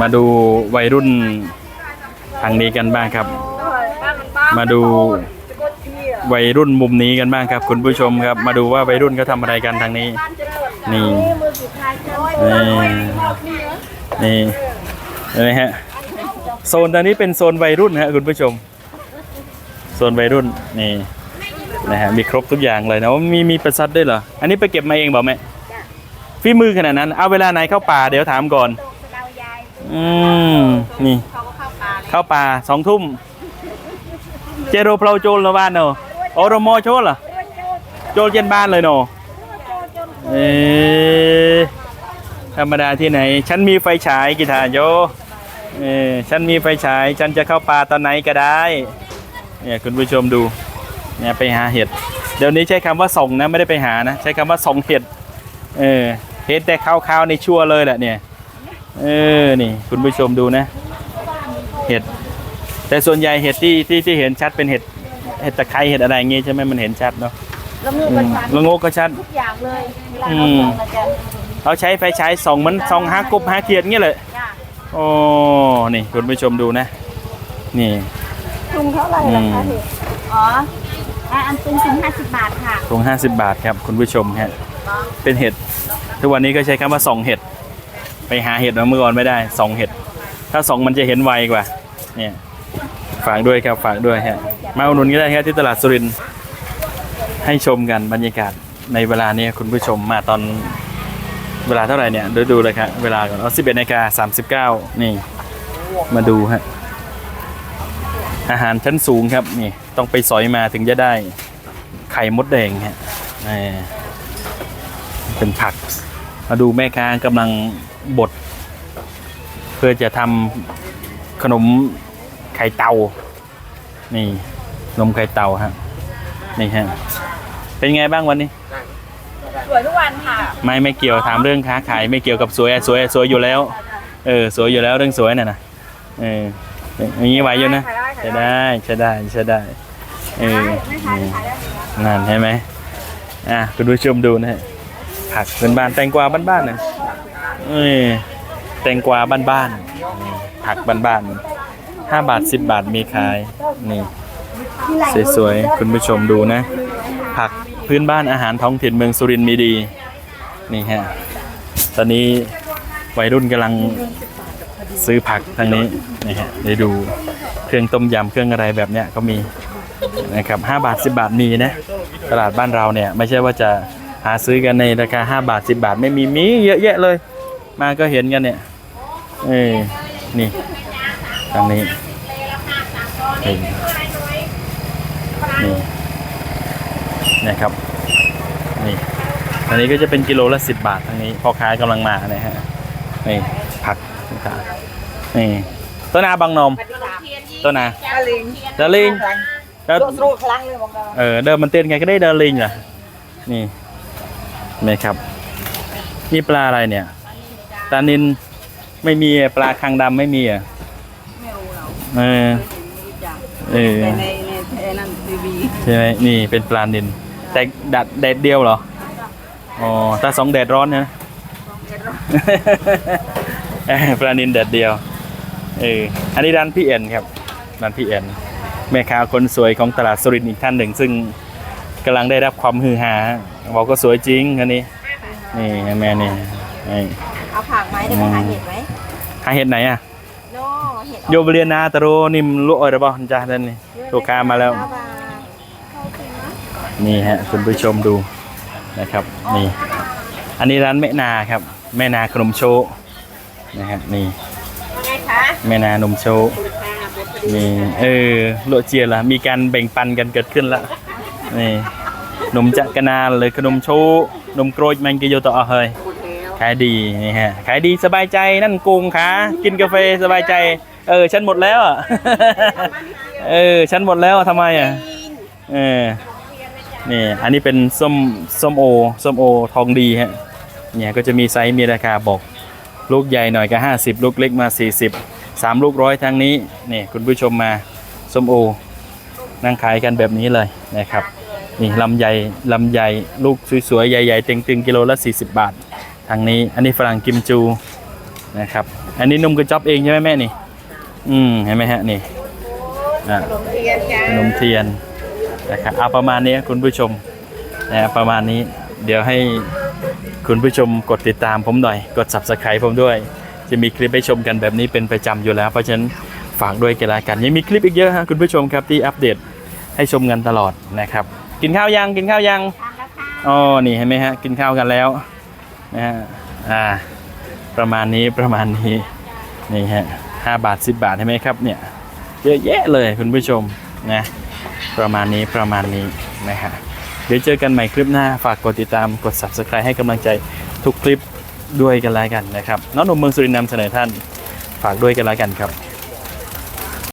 มาดูวัยรุ่นทางนี้กันบ้างครับ มาดูวัยรุ่นมุมนี้กันบ้างครับ คุณผู้ชมครับ มาดูว่าวัยรุ่นเขาทำอะไรกันทางนี้ นี่นี่นี่เห็นไหมฮะโซนตอนนี้เป็นโซนวัยรุ่นฮะคุณผู้ชม โซนวัยรุ่นนี่นะฮะมีครบทุกอย่างเลยนะว่ามีมีประสัดด้วยเหรออันนี้ไปเก็บมาเองเปล่าแม่ฝีมือขนาดนั้นเอาเวลาไหนเข้าป่าเดี๋ยวถามก่อน อืมนี่ เข้าป่าสองทุ่มเจโรเพลาโจลละบ้านเนอะโอโรโมโชลเหรอโจลเย็นบ้านเลยเนอะเอธรรมดาที่ไหน ฉันมีไฟฉายกีตาโยเออฉันมีไฟฉาย ฉันจะเข้าป่าตอนไหนก็ได้ เนี่ยคุณผู้ชมดู เนี่ยไปหาเห็ด เดี๋ยวนี้ใช้คำว่าส่งนะไม่ได้ไปหานะ ใช้คำว่าส่งเห็ด เออ เห็ดแต่ข้าวๆในชั่วเลยแหละเนี่ย เออ นี่ คุณผู้ชมดูนะ เห็ด แต่ส่วนใหญ่เห็ดที่ที่ที่เห็นชัดเป็นเห็ด เห็ดตะไคร้เห็ดอะไรอย่างงี้ใช่ไหมมันเห็นชัดเนาะแล้วมืออืมันมชันละโงกก็ชัดทุกอย่างเลยเวลาอืเรามส่งนะจ๊ะเขาใช้ไฟฉายส่องเหมันส่องหากบหาเขียดเงี้ยเลยจ้ะโอ้นี่คุณผู้ชมดูนะ นี่ถุงเท่าไหร่ล่ะคะอืมเห็ดอ๋ออะอันตึงถุงห้าสิบบาทค่ะตรง50 บาทครับคุณผู้ชมฮะ เป็นเห็ด ทุกวันนี้ก็ใช้คำว่าส่องเห็ด ไปหาเห็ดมาเมื่อก่อนไม่ได้สองเห็ด ถ้าสองมันจะเห็นไวกว่า เนี่ยฝากด้วยครับฝากด้วยฮะมาอุดหนุนก็ได้ครับที่ตลาดสุรินทร์ให้ชมกันบรรยากาศในเวลานี้คุณผู้ชมมาตอนเวลาเท่าไหร่เนี่ยดูดูเลยครับเวลาก่อนเอา11นาฬิกา39นี่มาดูฮะอาหารชั้นสูงครับนี่ต้องไปสอยมาถึงจะได้ไข่มดแดงฮะนี่เป็นผัก มาดูแม่ค้ากำลัง บด เพื่อจะทำขนมไข่เตา นี่นมไข่เตาฮะนี่ฮะเป็นไงบ้างวันนี้ สวยทุกวันค่ะ ไม่ไม่เกี่ยวถามเรื่องค้าขายไม่เกี่ยวกับสวยอะสวยอะสวยอยู่แล้ว เออสวยอยู่แล้วเรื่องสวยน่ะนะเอออย่างนี้ไหวอยู่นะใช้ได้ใช้ได้ใช้ได้เออไม่ขายไม่ขายได้นั่นใช่ไหมอะคุณผู้ชมดูนะฮะผักเป็นบ้านๆแตงกวาบ้านๆนะ เออแตงกวาบ้านๆผักบ้านๆห้าบาทสิบบาทมีขายนี่สวยๆคุณผู้ชมดูนะ ผักพื้นบ้านอาหารท้องถิ่นเมืองสุรินทร์มีดี นี่ฮะ ตอนนี้วัยรุ่นกำลังซื้อผักทางนี้นี่ฮะได้ดูเครื่องต้มยำเครื่องอะไรแบบเนี้ยก็มีนะครับ5บาท 10 บาทมีนะตลาดบ้านเราเนี่ย ไม่ใช่ว่าจะหาซื้อกันในราคา 5 บาท 10 บาทไม่มีมีเยอะแยะเลย มาก็เห็นกันเนี่ย เออ นี่ทางนี้นี่นี่นะครับ นี่อันนี้ก็จะเป็นกิโลละสิบบาททางนี้พ่อค้ากำลังมานะฮะ นี่ผักต่างๆนี่ต้นนาบางนมต้นนาตะลิงเดอลิงแล้วโสรุครั้งเลยบอกเราเออเดิมมันเต้นไงก็ได้เดอลิงเหรอนี่นี่ครับ นี่ปลาอะไรเนี่ย ปลานินไม่มีอะปลาคางดำไม่มีอะไม่รู้เราเออไม่รู้จักเออในในในในนั่นทีวีใช่ไหมนี่เป็นปลานินแต่ดัดแดดเดียวเหรออ๋อถ้าสองแดดร้อนนะเอ้ยปลานินแดดเดียวเอออันนี้ร้านพี่เอ็นครับร้านพี่เอ็นแม่ค้าคนสวยของตลาดสุรินทร์อีกท่านหนึ่ง ซึ่งกำลังได้รับความฮือฮาบอกก็สวยจริงคันนี้นี่แม่นี่นี่ เอาผักไหมเดี๋ยวไปหาเห็ดไหมหาเห็ดไหนอะโน่เห็ดโยบเรียนนาตะโรนิมลุอยหรือเปล่าจ้าท่านนี่ลูกค้ามาแล้วเข้ามาเข้าจริงนะนี่ฮะคุณผู้ชมดูนะครับนี่อันนี้ร้านแม่นาครับ แม่นาขนมโชว์นะฮะนี่ว่าไงคะแม่นานมโชว์นี่เออโลเจียละมีการแบ่งปันกันเกิดขึ้นละนี่นมจักรนาเลยขนมโชว์นมโกรยมันกิโยต่อเฮย ขายดีนี่ฮะขายดีสบายใจนั่นกุงขากินกาแฟสบายใจ เออฉันหมดแล้วอะเออฉันหมดแล้วทำไมอะเออนี่อันนี้เป็นส้มส้มโอส้มโอทองดีฮะเนี่ยก็จะมีไซส์มีราคาบอก ลูกใหญ่หน่อยก็ 50 ลูกเล็กมา 40 3 ลูกร้อยทางนี้นี่คุณผู้ชมมาส้มโอนั่งขายกันแบบนี้เลยนะครับนี่ลำใหญ่ลำใหญ่ลูกสวยๆ ใหญ่ๆ เต็งๆ กิโลละ 40 บาท ทางนี้ อันนี้ฝรั่งกิมจูนะครับ อันนี้นมกระจ๊อบเองใช่ไหมแม่นี่ อืมเห็นไหมฮะนี่อ่าเทียนจ้าขนมเทียนนะครับเอาประมาณนี้คุณผู้ชมนะประมาณนี้ เดี๋ยวให้คุณผู้ชมกดติดตามผมหน่อย กด subscribe ผมด้วย จะมีคลิปให้ชมกันแบบนี้เป็นประจำอยู่แล้ว เพราะฉะนั้นฝากด้วยกันละกัน ยังมีคลิปอีกเยอะฮะคุณผู้ชมครับที่อัปเดตให้ชมกันตลอดนะครับ กินข้าวยังกินข้าวยังทานแล้วค่ะอ๋อนี่เห็นไหมฮะกินข้าวกันแล้ว นะฮะอ่าประมาณนี้ประมาณนี้นี่ฮะห้าบาทสิบบาทใช่ไหมครับเนี่ยเยอะแยะเลยคุณผู้ชมนะประมาณนี้ประมาณนี้นะฮะเดี๋ยวเจอกันใหม่คลิปหน้าฝากกดติดตามกด subscribe ให้กำลังใจทุกคลิปด้วยกันแล้วกันนะครับน้องหนุ่มเมืองสุรินทร์นำเสนอท่านฝากด้วยกันแล้วกันครับ